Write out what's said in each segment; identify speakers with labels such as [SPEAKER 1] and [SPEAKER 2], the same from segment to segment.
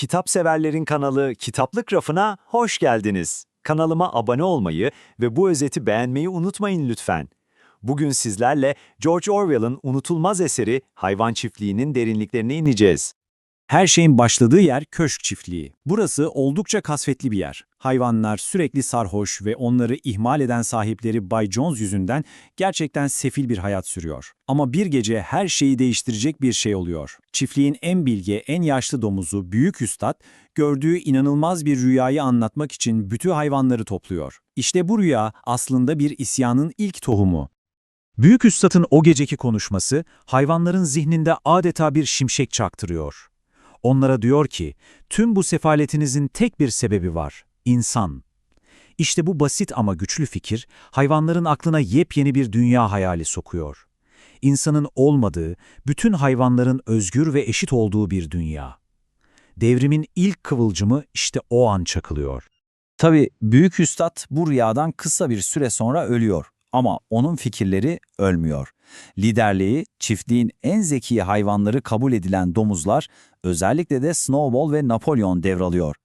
[SPEAKER 1] Kitap severlerin kanalı Kitaplık Rafı'na hoş geldiniz. Kanalıma abone olmayı ve bu özeti beğenmeyi unutmayın lütfen. Bugün sizlerle George Orwell'ın unutulmaz eseri Hayvan Çiftliği'nin derinliklerine ineceğiz.
[SPEAKER 2] Her şeyin başladığı yer köşk çiftliği. Burası oldukça kasvetli bir yer. Hayvanlar sürekli sarhoş ve onları ihmal eden sahipleri Bay Jones yüzünden gerçekten sefil bir hayat sürüyor. Ama bir gece her şeyi değiştirecek bir şey oluyor. Çiftliğin en bilge, en yaşlı domuzu Büyük Üstad, gördüğü inanılmaz bir rüyayı anlatmak için bütün hayvanları topluyor. İşte bu rüya aslında bir isyanın ilk tohumu. Büyük Üstad'ın o geceki konuşması hayvanların zihninde adeta bir şimşek çaktırıyor. Onlara diyor ki, tüm bu sefaletinizin tek bir sebebi var, insan. İşte bu basit ama güçlü fikir, hayvanların aklına yepyeni bir dünya hayali sokuyor. İnsanın olmadığı, bütün hayvanların özgür ve eşit olduğu bir dünya. Devrimin ilk kıvılcımı işte o an çakılıyor. Tabi Büyük Üstad bu rüyadan kısa bir süre sonra ölüyor ama onun fikirleri ölmüyor. Liderliği, çiftliğin en zeki hayvanları kabul edilen domuzlar, özellikle de Snowball ve Napolyon devralıyor.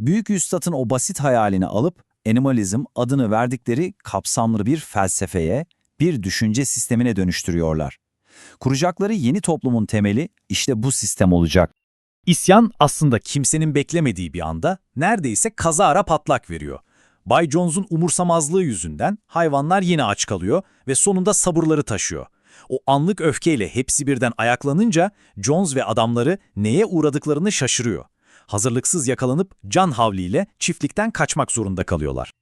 [SPEAKER 2] Büyük Üstad'ın o basit hayalini alıp, animalizm adını verdikleri kapsamlı bir felsefeye, bir düşünce sistemine dönüştürüyorlar. Kuracakları yeni toplumun temeli işte bu sistem olacak. İsyan aslında kimsenin beklemediği bir anda neredeyse kazara patlak veriyor. Bay Jones'un umursamazlığı yüzünden hayvanlar yine aç kalıyor ve sonunda sabırları taşıyor. O anlık öfkeyle hepsi birden ayaklanınca Jones ve adamları neye uğradıklarını şaşırıyor. Hazırlıksız yakalanıp can havliyle çiftlikten kaçmak zorunda kalıyorlar.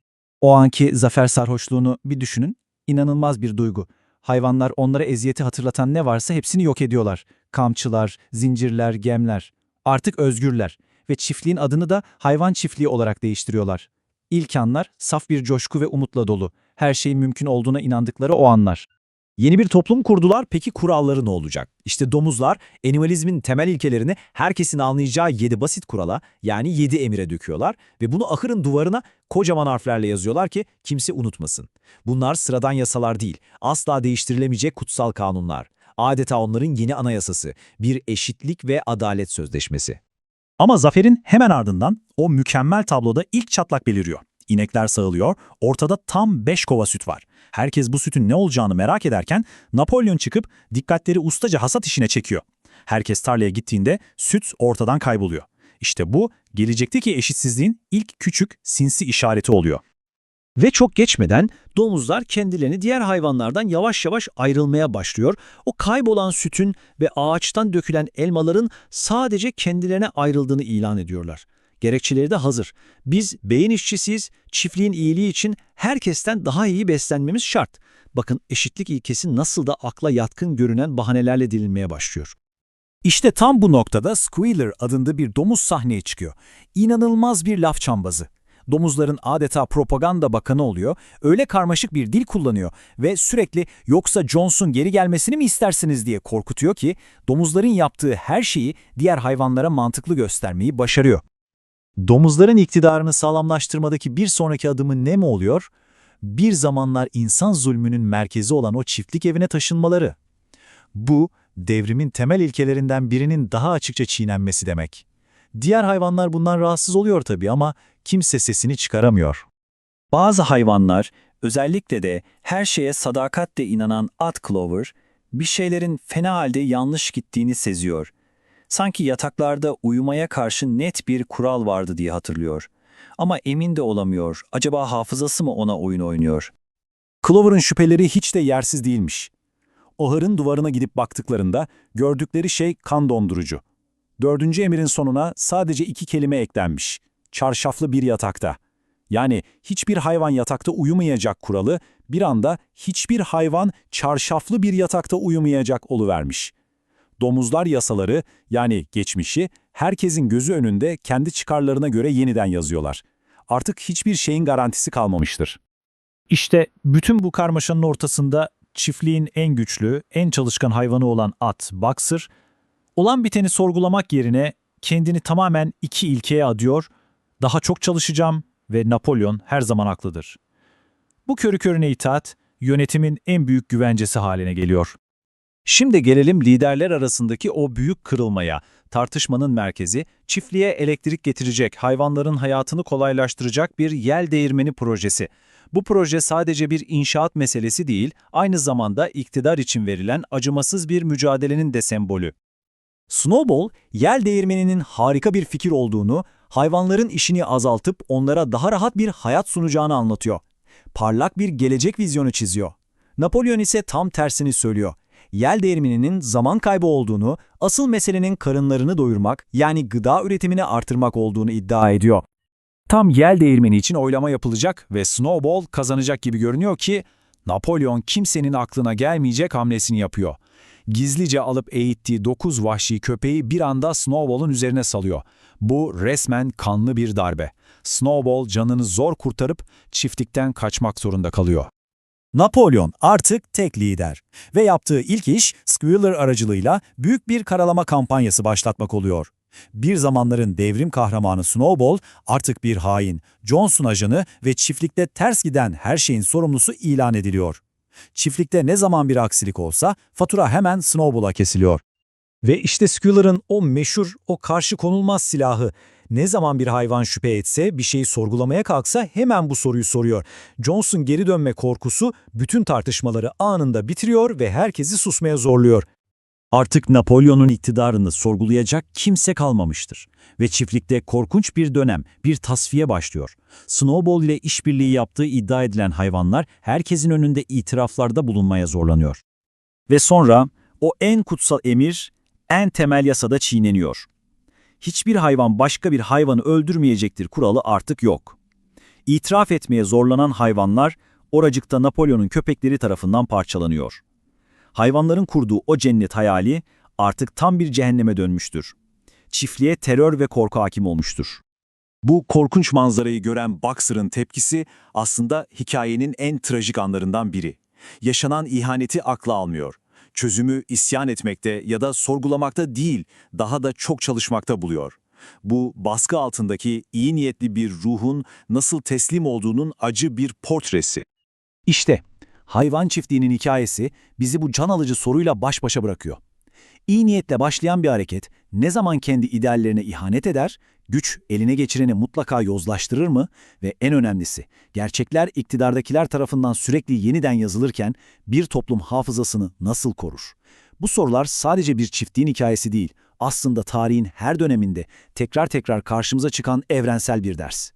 [SPEAKER 2] O anki zafer sarhoşluğunu bir düşünün. İnanılmaz bir duygu. Hayvanlar onlara eziyeti hatırlatan ne varsa hepsini yok ediyorlar. Kamçılar, zincirler, gemler. Artık özgürler ve çiftliğin adını da hayvan çiftliği olarak değiştiriyorlar. İlk anlar saf bir coşku ve umutla dolu. Her şeyin mümkün olduğuna inandıkları o anlar. Yeni bir toplum kurdular, peki kuralları ne olacak? İşte domuzlar, animalizmin temel ilkelerini herkesin anlayacağı yedi basit kurala, yani yedi emire döküyorlar ve bunu ahırın duvarına kocaman harflerle yazıyorlar ki kimse unutmasın. Bunlar sıradan yasalar değil, asla değiştirilemeyecek kutsal kanunlar. Adeta onların yeni anayasası, bir eşitlik ve adalet sözleşmesi. Ama zaferin hemen ardından o mükemmel tabloda ilk çatlak beliriyor. İnekler sağılıyor, ortada tam 5 kova süt var. Herkes bu sütün ne olacağını merak ederken Napolyon çıkıp dikkatleri ustaca hasat işine çekiyor. Herkes tarlaya gittiğinde süt ortadan kayboluyor. İşte bu gelecekteki eşitsizliğin ilk küçük sinsi işareti oluyor. Ve çok geçmeden domuzlar kendilerini diğer hayvanlardan yavaş yavaş ayrılmaya başlıyor. O kaybolan sütün ve ağaçtan dökülen elmaların sadece kendilerine ayrıldığını ilan ediyorlar. Gerekçeleri de hazır. Biz beyin işçisiyiz, çiftliğin iyiliği için herkesten daha iyi beslenmemiz şart. Bakın eşitlik ilkesi nasıl da akla yatkın görünen bahanelerle dilinmeye başlıyor. İşte tam bu noktada Squealer adında bir domuz sahneye çıkıyor. İnanılmaz bir laf çambazı. Domuzların adeta propaganda bakanı oluyor, öyle karmaşık bir dil kullanıyor ve sürekli yoksa Jones'un geri gelmesini mi istersiniz diye korkutuyor ki domuzların yaptığı her şeyi diğer hayvanlara mantıklı göstermeyi başarıyor. Domuzların iktidarını sağlamlaştırmadaki bir sonraki adımı ne mi oluyor? Bir zamanlar insan zulmünün merkezi olan o çiftlik evine taşınmaları. Bu, devrimin temel ilkelerinden birinin daha açıkça çiğnenmesi demek. Diğer hayvanlar bundan rahatsız oluyor tabii ama kimse sesini çıkaramıyor. Bazı hayvanlar, özellikle de her şeye sadakatle inanan at clover, bir şeylerin fena halde yanlış gittiğini seziyor. Sanki yataklarda uyumaya karşı net bir kural vardı diye hatırlıyor. Ama emin de olamıyor. Acaba hafızası mı ona oyun oynuyor? Clover'ın şüpheleri hiç de yersiz değilmiş. Ahırın duvarına gidip baktıklarında gördükleri şey kan dondurucu. Dördüncü emirin sonuna sadece iki kelime eklenmiş. Çarşaflı bir yatakta. Yani hiçbir hayvan yatakta uyumayacak kuralı bir anda hiçbir hayvan çarşaflı bir yatakta uyumayacak oluvermiş. Domuzlar yasaları yani geçmişi herkesin gözü önünde kendi çıkarlarına göre yeniden yazıyorlar. Artık hiçbir şeyin garantisi kalmamıştır. İşte bütün bu karmaşanın ortasında çiftliğin en güçlü, en çalışkan hayvanı olan at, Boxer, olan biteni sorgulamak yerine kendini tamamen iki ilkeye adıyor, daha çok çalışacağım ve Napolyon her zaman haklıdır. Bu körü körüne itaat, yönetimin en büyük güvencesi haline geliyor. Şimdi gelelim liderler arasındaki o büyük kırılmaya. tartışmanın merkezi, çiftliğe elektrik getirecek, hayvanların hayatını kolaylaştıracak bir yel değirmeni projesi. Bu proje sadece bir inşaat meselesi değil, aynı zamanda iktidar için verilen acımasız bir mücadelenin de sembolü. Snowball, yel değirmeninin harika bir fikir olduğunu, hayvanların işini azaltıp onlara daha rahat bir hayat sunacağını anlatıyor. Parlak bir gelecek vizyonu çiziyor. Napolyon ise tam tersini söylüyor. Yel değirmeninin zaman kaybı olduğunu, asıl meselenin karınlarını doyurmak, yani gıda üretimini artırmak olduğunu iddia ediyor. Tam yel değirmeni için oylama yapılacak ve Snowball kazanacak gibi görünüyor ki, Napolyon kimsenin aklına gelmeyecek hamlesini yapıyor. Gizlice alıp eğittiği 9 vahşi köpeği bir anda Snowball'un üzerine salıyor. Bu resmen kanlı bir darbe. Snowball canını zor kurtarıp çiftlikten kaçmak zorunda kalıyor. Napolyon artık tek lider ve yaptığı ilk iş Squealer aracılığıyla büyük bir karalama kampanyası başlatmak oluyor. Bir zamanların devrim kahramanı Snowball artık bir hain, Johnson ajanı ve çiftlikte ters giden her şeyin sorumlusu ilan ediliyor. Çiftlikte ne zaman bir aksilik olsa fatura hemen Snowball'a kesiliyor. Ve işte Squealer'ın o meşhur, o karşı konulmaz silahı. Ne zaman bir hayvan şüphe etse, bir şeyi sorgulamaya kalksa hemen bu soruyu soruyor. Johnson geri dönme korkusu bütün tartışmaları anında bitiriyor ve herkesi susmaya zorluyor. Artık Napolyon'un iktidarını sorgulayacak kimse kalmamıştır. Ve çiftlikte korkunç bir dönem, bir tasfiye başlıyor. Snowball ile işbirliği yaptığı iddia edilen hayvanlar herkesin önünde itiraflarda bulunmaya zorlanıyor. Ve sonra o en kutsal emir, en temel yasada çiğneniyor. Hiçbir hayvan başka bir hayvanı öldürmeyecektir kuralı artık yok. İtiraf etmeye zorlanan hayvanlar oracıkta Napolyon'un köpekleri tarafından parçalanıyor. Hayvanların kurduğu o cennet hayali artık tam bir cehenneme dönmüştür. Çiftliğe terör ve korku hakim olmuştur. Bu korkunç manzarayı gören Boxer'ın tepkisi aslında hikayenin en trajik anlarından biri. Yaşanan ihaneti akla almıyor. Çözümü isyan etmekte ya da sorgulamakta değil, daha da çok çalışmakta buluyor. Bu baskı altındaki iyi niyetli bir ruhun nasıl teslim olduğunun acı bir portresi. İşte hayvan çiftliğinin hikayesi bizi bu can alıcı soruyla baş başa bırakıyor. İyi niyetle başlayan bir hareket ne zaman kendi ideallerine ihanet eder, güç eline geçireni mutlaka yozlaştırır mı ve en önemlisi gerçekler iktidardakiler tarafından sürekli yeniden yazılırken bir toplum hafızasını nasıl korur? Bu sorular sadece bir çiftliğin hikayesi değil, aslında tarihin her döneminde tekrar tekrar karşımıza çıkan evrensel bir ders.